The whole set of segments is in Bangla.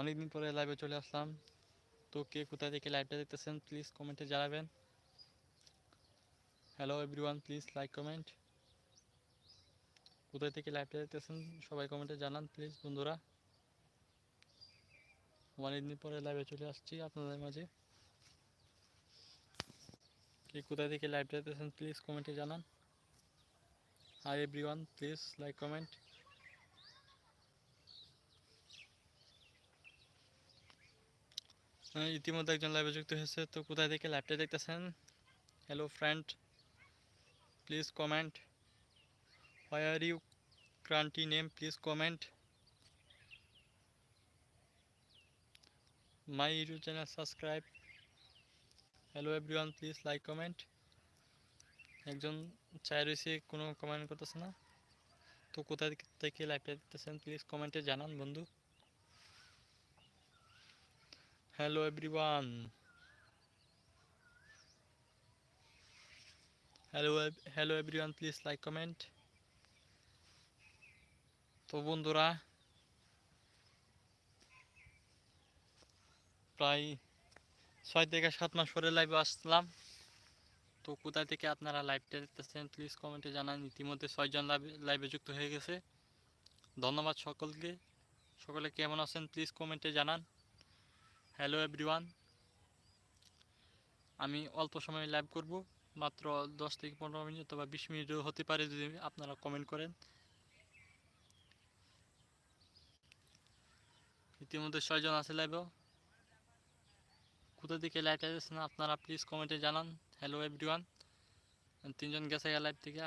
অনেকদিন পরে লাইভে চলে আসলাম। তো কে কোথা থেকে লাইভটা দেখতেছেন প্লিজ কমেন্টে জানাবেন। Hello everyone please like comment কোথা থেকে লাইভটা দেখতেছেন, সবাই কমেন্টে জানান প্লিজ বন্ধুরা। অনেকদিন পরে লাইভে চলে আসছি আপনাদের মাঝে। কে কোথা থেকে লাইভটা দেখতেছেন প্লিজ কমেন্টে জানান। Hi everyone please like comment ইতিমধ্যে একজন লাইভে যুক্ত হয়েছে। তো কোথায় থেকে লাইভটা দেখতেছেন? Hello friend please comment why are you country name please comment my channel subscribe hello everyone please like comment একজন চাই রয়েছে, কোনো কমেন্ট করতেছে না। তো কোথায় থেকে লাইভটা দেখতেছেন? প্লিজ কমেন্টে জানান, বন্ধু। Everyone. Hello, ev- hello, everyone. Please like, comment. তো বন্ধুরা, প্রায় ছয় থেকে সাত মাস পরে লাইভে আসলাম। তো কোথায় থেকে আপনারা লাইভটা দেখতেছেন প্লিজ কমেন্টে জানান। ইতিমধ্যে ছয়জন লাইভে যুক্ত হয়ে গেছে। ধন্যবাদ সকলকে। সকলে কেমন আছেন প্লিজ কমেন্টে জানান। হ্যালো এভরিওয়ান আমি অল্প সময় লাইভ করব, মাত্র দশ থেকে পনেরো মিনিট অথবা বিশ মিনিটও হতে পারে যদি আপনারা কমেন্ট করেন। ইতিমধ্যে ছয়জন আছে লাইভেও কোথা থেকে লাইভ আসছেন আপনারা প্লিজ কমেন্টে জানান। হ্যালো এভরিওয়ান তিনজন গেছে লাইভ থেকে।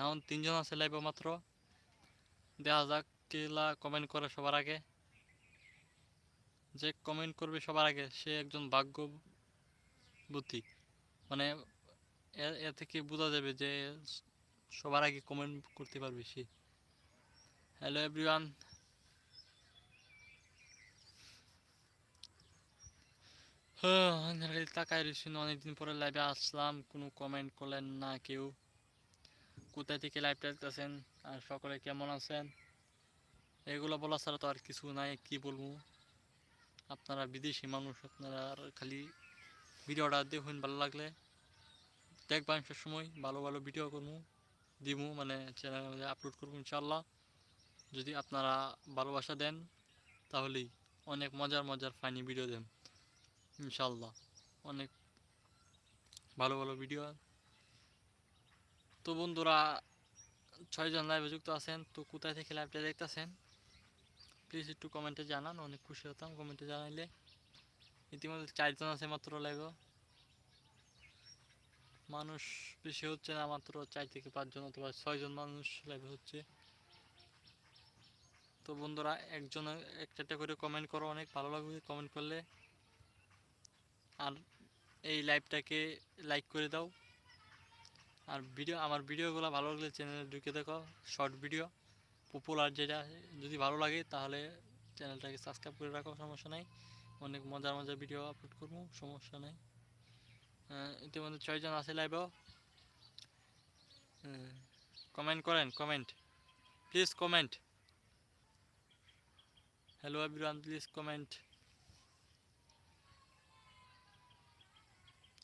এখন তিনজন আছে লাইভে মাত্র। দেখা যাক কেলা কমেন্ট করে সবার আগে। যে কমেন্ট করবে সবার আগে, সে একজন ভাগ্যবতী। মানে এ- থেকে বোঝা যাবে যে সবার আগে কমেন্ট করতে পারবে সে। হ্যালো এভরিওয়ান তাকায় রয়েছেন অনেকদিন পরে লাইভে আসলাম, কোনো কমেন্ট করলেন না কেউ। কোথায় থেকে লাইভ দেখতেছেন? আর সকলে কেমন আছেন? এগুলো বলা ছাড়া তো আর কিছু নাই, কি বলব? আপনারা বিদেশি মানুষ, আপনারা খালি ভিডিওটা দেখুন ভালো লাগলে। দেখবেন সব সময় ভালো ভালো ভিডিও করব, দিব মানে চ্যানেলে আপলোড করব ইনশাল্লাহ যদি আপনারা ভালোবাসা দেন, তাহলেই অনেক মজার মজার ফানি ভিডিও দেন ইনশাল্লাহ অনেক ভালো ভালো ভিডিও তো বন্ধুরা, ছয়জন লাইভে যুক্ত আছেন, তো কোথায় থেকে লাইভটা দেখতেছেন? প্লিজ একটু কমেন্টে জানান, অনেক খুশি হতাম কমেন্টে জানাইলে। ইতিমধ্যে চারজন আছে মাত্র লাইভ মানুষ বেশি হচ্ছে না, মাত্র চার থেকে পাঁচজন অথবা ছয়জন মানুষ লাইভে হচ্ছে। তো বন্ধুরা, একজন একটা করে কমেন্ট করো, অনেক ভালো লাগবে কমেন্ট করলে। আর এই লাইভটাকে লাইক করে দাও। আর ভিডিও আমার ভিডিওগুলো ভালো লাগলে চ্যানেলে ঢুকে দেখো শর্ট ভিডিও পপুলার যেটা, যদি ভালো লাগে তাহলে চ্যানেলটাকে সাবস্ক্রাইব করে রাখো, সমস্যা নাই। অনেক মজার মজার ভিডিও আপলোড করব, সমস্যা নাই। ইতিমধ্যে ছয়জন আছে লাইভেও কমেন্ট করেন comment please comment hello everyone please comment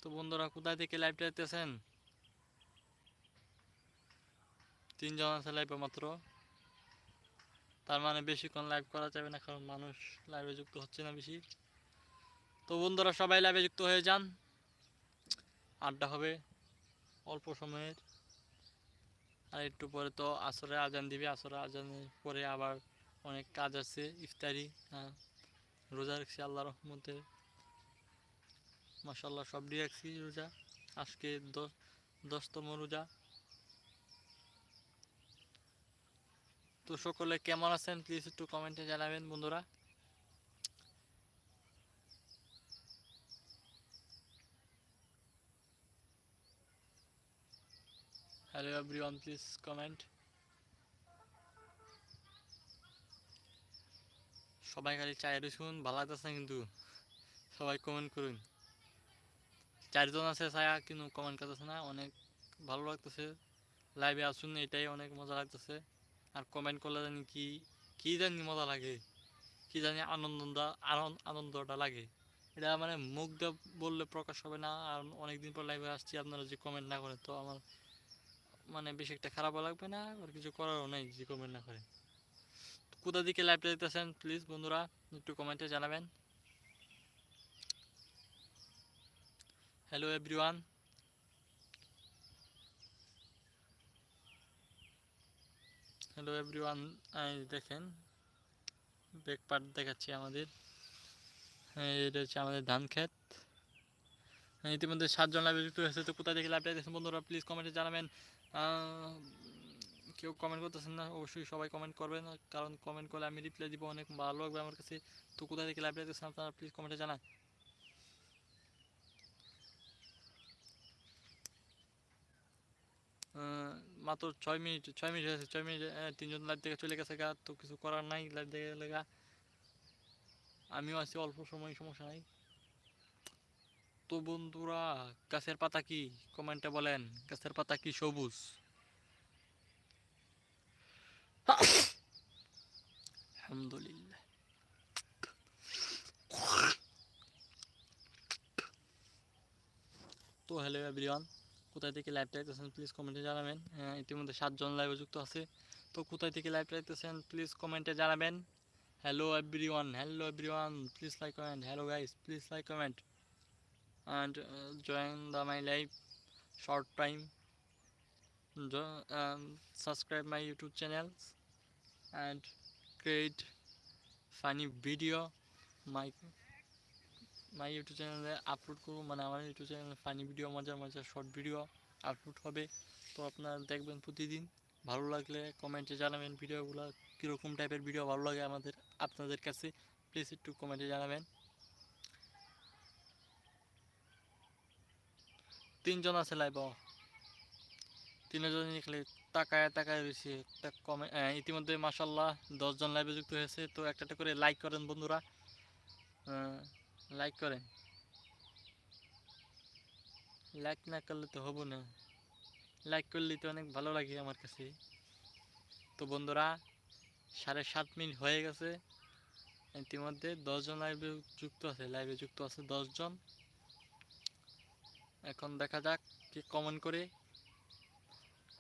তো বন্ধুরা, কোথায় থেকে লাইভটা দেখতেছেন? তিনজন আছে লাইভে মাত্র। তার মানে বেশিক্ষণ লাইভ করা যাবে না, কারণ মানুষ লাইভে যুক্ত হচ্ছে না বেশি। তো বন্ধুরা, সবাই লাইভে যুক্ত হয়ে যান। আড্ডা হবে অল্প সময়ের। আর একটু পরে তো আসরে আজান দিবে। আসরে আজানের পরে আবার অনেক কাজ আছে, ইফতারি হ্যাঁ। রোজা রাখছি আল্লাহ রহমতে। মাসাল্লাহ সব দিয়ে রাখছি রোজা। আজকে দশ, দশতম রোজা। তো সকলে কেমন আছেন? প্লিজ একটু কমেন্টে জানাবেন বন্ধুরা। হ্যালো এভরিওয়ান প্লিজ কমেন্ট সবাই খালি চাই শুন ভালো লাগতেছে কিন্তু। সবাই কমেন্ট করুন। চারজন আছে ছায়া, কিন্তু কমেন্ট করতেছে না। অনেক ভালো লাগতেছে। লাইভে আসুন, এটাই অনেক মজা লাগতেছে। আর কমেন্ট করলে জানি কি কি জানি মজা লাগে, কি জানি আনন্দ আনন্দ আনন্দটা লাগে। এটা মানে মুখ দিয়ে বললে প্রকাশ হবে না, আর অনেকদিন পর লাইভে আসছি, আপনারা যে কমেন্ট না করেন, তো আমার মানে বেশি একটা খারাপও লাগবে না, আর কিছু করারও নেই যে কমেন্ট না করে কোথা দিকে লাইভটা দেখতেছেন? প্লিজ বন্ধুরা, একটু কমেন্টে জানাবেন। হ্যালো এভরিওয়ান হ্যালো এভরিওয়ান দেখেন ব্যাক পার্ট দেখাচ্ছি আমাদের। এটা হচ্ছে আমাদের ধান ক্ষেত। ইতিমধ্যে সাতজন লাইভে যুক্ত হয়েছে, তো কোথায় থেকে লাইভটা দেখছেন বন্ধুরা? প্লিজ কমেন্টে জানাবেন। কেউ কমেন্ট করতেছেন না, অবশ্যই সবাই কমেন্ট করবেন, কারণ কমেন্ট করলে আমি রিপ্লাই দিব, অনেক ভালো লাগবে আমার কাছে। তো কোথায় থেকে লাইভটা দেখছেন আপনারা প্লিজ কমেন্টে জানান। মাত্র ছয় মিনিট ছয় মিনিট হয়েছে, ছয় মিনিট তিনজন লাইট থেকে চলে গেছে গা, তো কিছু করার নাই লাইভ থেকে গেলে গা। আমিও আছি, অল্প সময়, সমস্যা নাই। তো বন্ধুরা, গাছের পাতা কি? কমেন্টে বলেন, গাছের পাতা কি সবুজ? আলহামদুলিল্লাহ। তো হ্যালো এভরিওয়ান কোথায় থেকে লাইভটা দেখতেছেন প্লিজ কমেন্টে জানাবেন হ্যাঁ, ইতিমধ্যে সাতজন লাইভে যুক্ত আছে তো কোথায় থেকে লাইভটা দেখতেছেন প্লিজ কমেন্টে জানাবেন hello everyone hello everyone please like comment hello guys please like comment and uh, join the my live short time jo- um, subscribe my youtube channels and create funny video my my youtube চ্যানেলে আপলোড করব। মানে আমার ইউটিউব চ্যানেলে ফানি ভিডিও মজার মজার শর্ট ভিডিও আপলোড হবে। তো আপনারা দেখবেন প্রতিদিন। ভালো লাগলে কমেন্টে জানাবেন ভিডিওগুলো কীরকম টাইপের ভিডিও ভালো লাগে আমাদের, আপনাদের কাছে। প্লিজ একটু কমেন্টে জানাবেন। তিনজন আছে লাইভ তিনজন খালি তাকায় তাকায় রয়েছে। একটা কমে ইতিমধ্যে মাসাল্লাহ দশজন লাইভে যুক্ত হয়েছে। তো একটা একটা করে লাইক করেন বন্ধুরা। লাইক করেন লাইক না করলে তো হব না। লাইক করলে তো অনেক ভালো লাগে আমার কাছে। তো বন্ধুরা, সাড়ে সাত মিনিট হয়ে গেছে। ইতিমধ্যে দশজন লাইভে যুক্ত আছে। লাইভে যুক্ত আছে দশজন। এখন দেখা যাক কে কমেন্ট করে।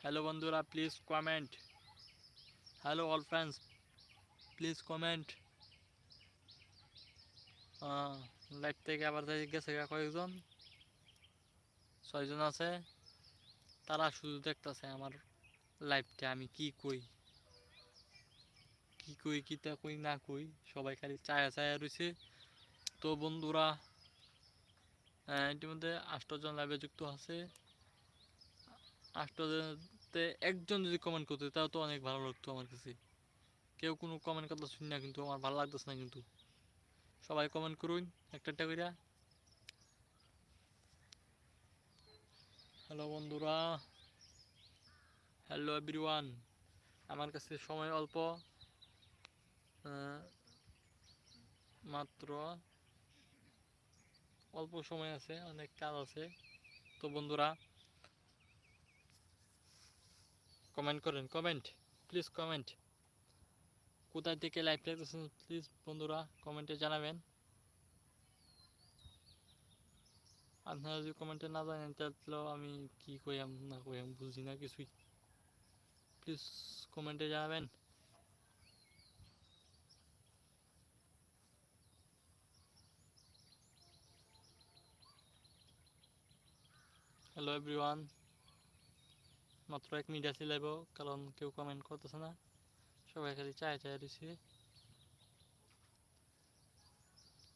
হ্যালো বন্ধুরা please comment hello all friends please comment live থেকে আবার গেছে কয়েকজন। ছয়জন আছে। তারা শুধু দেখতেছে আমার লাইভটা আমি কি কই? কি কই কি কই, না কই? সবাই খালি চায়া চায়া রয়েছে তো বন্ধুরা ইতিমধ্যে আষ্টজন লাইভে যুক্ত আছে। আষ্টজনতে একজন যদি কমেন্ট করতে, তাও তো অনেক ভালো লাগতো আমার কাছে। কেউ কোনো কমেন্ট কথা শুনি না, কিন্তু আমার ভালো লাগতেছে না কিন্তু। সবাই কমেন্ট করুন, একটা একটা কইরা। হ্যালো বন্ধুরা। হ্যালো এভরিওয়ান আমার কাছে সময় অল্প। মাত্র অল্প সময় আছে, অনেক কাজ আছে। তো বন্ধুরা কমেন্ট করেন কমেন্ট প্লিজ কমেন্ট কোথায় থেকে লাইভ দেখতেছেন প্লিজ বন্ধুরা কমেন্টে জানাবেন। আপনারা যদি কমেন্টে না জানেন, তাহলে আমি কি কইয়াম, না কইয়াম, বুঝি না কিছুই। প্লিজ কমেন্টে জানাবেন। হ্যালো এভরিওয়ান মাত্র এক মিনিট আছে লাইব কারণ কেউ কমেন্ট করতেছে না। সবাই খালি চায় চায় দিছে।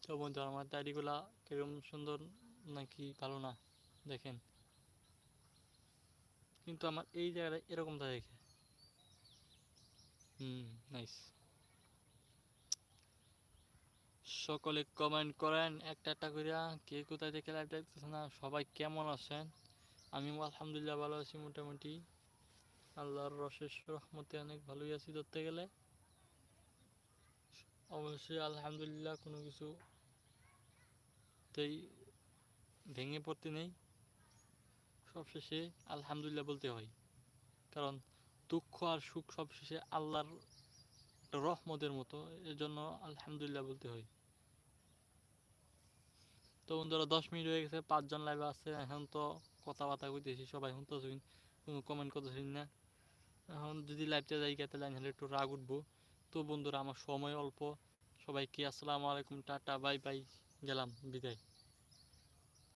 তো বন্ধু, আমার দাড়িগুলা কীরকম সুন্দর নাকি ভালো না? দেখেন। কিন্তু আমার এই জায়গাটা এরকমটা দেখে। হুম নাইস সকলে কমেন্ট করেন, একটা একটা করিয়া কে কোথায় থেকে লাইভ দেখতেছে না, সবাই কেমন আছেন? আমি আলহামদুলিল্লাহ ভালো আছি মোটামুটি। আল্লাহর রশেষ রহমতে অনেক ভালোই আছি ধরতে গেলে। অবশ্যই আলহামদুলিল্লাহ কোনো কিছু ভেঙে পড়তে নেই। সবশেষে আলহামদুলিল্লাহ বলতে হয়। কারণ দুঃখ আর সুখ সবশেষে আল্লাহর রহমতের মতো এর জন্য আলহামদুলিল্লাহ বলতে হয়। তো বন্ধুরা, দশ মিনিট হয়ে গেছে, পাঁচজন লাইভে আছে, এখন তো কথাবার্তা কইতেছি, সবাই শুনতেছি কোনো কমেন্ট করতেছি না। এখন যদি লাইভটা যাই কে তাহলে হলে একটু রাগ উঠবো। তো বন্ধুরা, আমার সময় অল্প। সবাইকে আসসালামু আলাইকুম, টাটা, বাই বাই, গেলাম, বিদায়।